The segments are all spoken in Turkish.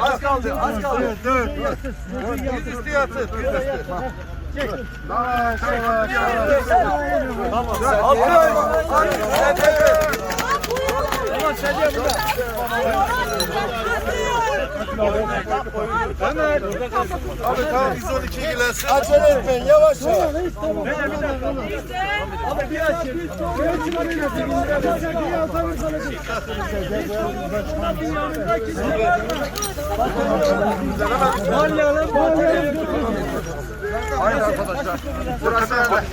Az kaldı, az kaldı. Dur, dur. Yüz üstü yatır. Yüz üstü. Yavaş, yavaş, yavaş. Tamam, sen Abi tamam 112 ilgilensin. Acele etmeyin yavaş yavaş. Haydi arkadaşlar. Sıra sende.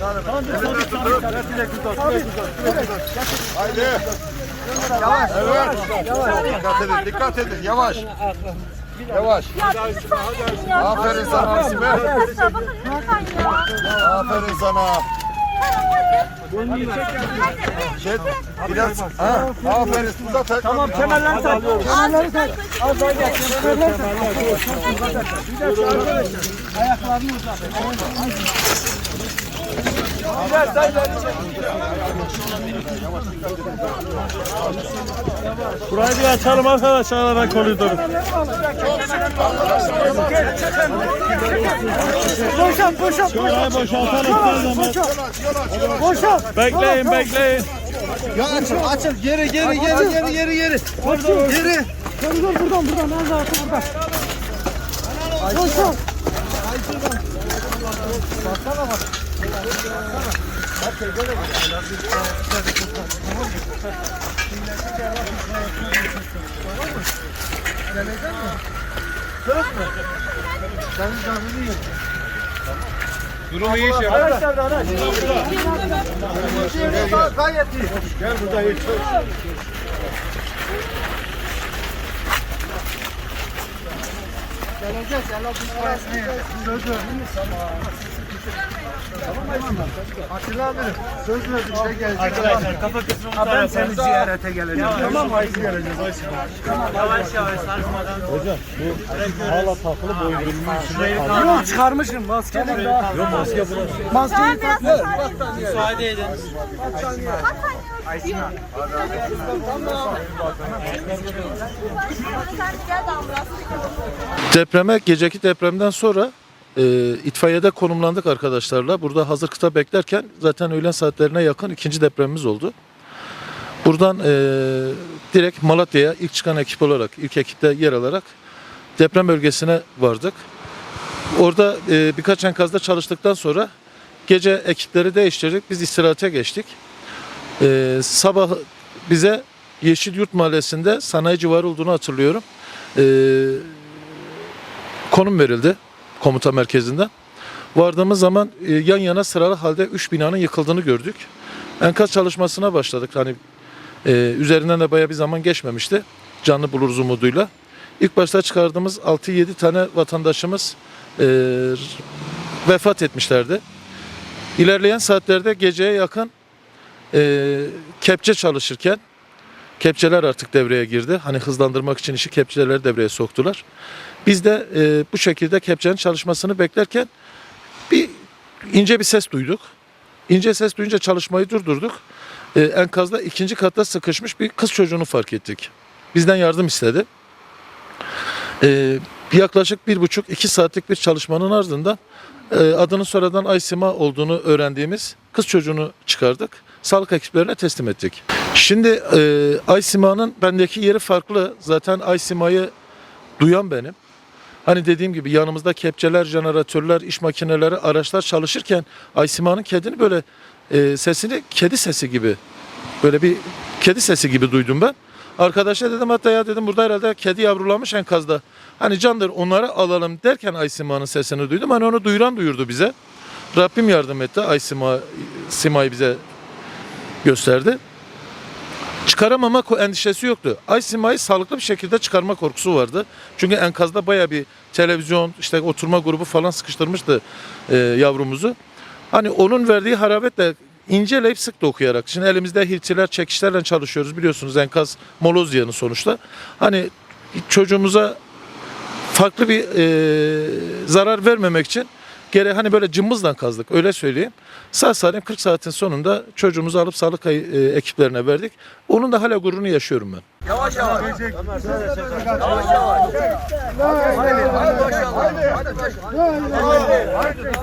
Elini tutun. Haydi. Yavaş. Evet. Dikkat edin, dikkat edin. Yavaş. Yavaş. Aferin sana Asime. Aferin sana. Şey, biraz, ha, aferin. Uzat. Tamam, Kemerleri tak. Kemerleri tak. Az daha gel. Kemerleri tak. Ayaklarını uzat. Burayı bir açalım arkadaşlar araba koridoru. Boşalt, boşalt, boşalt. boşaltalım. Boşalt. Bekleyin bekleyin. Ya açıl, açıl. Geri, geri, geri, geri, geri, geri. Geri. Dur, dur, buradan, buradan. Az daha buradan. Boşalt. Durumu iyi şey. Araçlar da araç. Gayet iyi. Gel burada hiç. Geleceğiz. Allah biz parasını Sözü. Atilla abi. Söz verdik şey gelecek. Arkadaşlar kafa kısmını Ben seni ziyarete geleceğim. Tamam ayı geleceğiz. Yavaş yavaş sarsmadan. Hocam bu hala takılı boyun bölümünün Yok. çıkarmışım. Maskeyi. Yok. maske burası. Maskeyi tak. Müsaade edin. Depreme, geceki depremden sonra e, itfaiyede konumlandık arkadaşlarla. Burada hazır kıta beklerken zaten öğlen saatlerine yakın ikinci depremimiz oldu. Buradan e, direkt Malatya'ya ilk çıkan ekip olarak, ilk ekipte yer alarak deprem bölgesine vardık. Orada e, birkaç enkazda çalıştıktan sonra gece ekipleri değiştirdik. Biz istirahate geçtik. E, sabah bize Yeşil Yurt Mahallesi'nde sanayi civarı olduğunu hatırlıyorum. E, konum verildi komuta merkezinden. Vardığımız zaman e, yan yana sıralı halde 3 binanın yıkıldığını gördük. Enkaz çalışmasına başladık. Hani e, üzerinden de baya bir zaman geçmemişti. Canlı buluruz umuduyla. İlk başta çıkardığımız 6-7 tane vatandaşımız e, vefat etmişlerdi. İlerleyen saatlerde geceye yakın e, kepçe çalışırken kepçeler artık devreye girdi. Hani hızlandırmak için işi kepçeleri devreye soktular. Biz de e, bu şekilde kepçenin çalışmasını beklerken bir ince bir ses duyduk. İnce ses duyunca çalışmayı durdurduk. E, enkazda ikinci katta sıkışmış bir kız çocuğunu fark ettik. Bizden yardım istedi. E, yaklaşık bir buçuk iki saatlik bir çalışmanın ardından e, adının sonradan Aysima olduğunu öğrendiğimiz kız çocuğunu çıkardık. Sağlık ekiplerine teslim ettik. Şimdi e, Aysima'nın bendeki yeri farklı. Zaten Aysima'yı duyan benim. Hani dediğim gibi yanımızda kepçeler, jeneratörler, iş makineleri, araçlar çalışırken Aysima'nın kedini böyle e, sesini kedi sesi gibi böyle bir kedi sesi gibi duydum ben. Arkadaşa dedim hatta ya dedim burada herhalde kedi yavrulamış enkazda. Hani candır onları alalım derken Aysima'nın sesini duydum. Hani onu duyuran duyurdu bize. Rabbim yardım etti. Aysima Sima'yı bize gösterdi. Çıkaramama endişesi yoktu. Aysima'yı sağlıklı bir şekilde çıkarma korkusu vardı. Çünkü enkazda baya bir televizyon, işte oturma grubu falan sıkıştırmıştı e, yavrumuzu. Hani onun verdiği harabetle inceleyip sık dokuyarak. Şimdi elimizde hiltiler, çekişlerle çalışıyoruz biliyorsunuz enkaz moloz yanı sonuçta. Hani çocuğumuza farklı bir e, zarar vermemek için Gere hani böyle cımbızla kazdık öyle söyleyeyim. Sağ salim 40 saatin sonunda çocuğumuzu alıp sağlık e, ekiplerine verdik. Onun da hala gururunu yaşıyorum ben. Yavaş yavaş. Yavaş yavaş. Hadi maşallah. Hadi maşallah.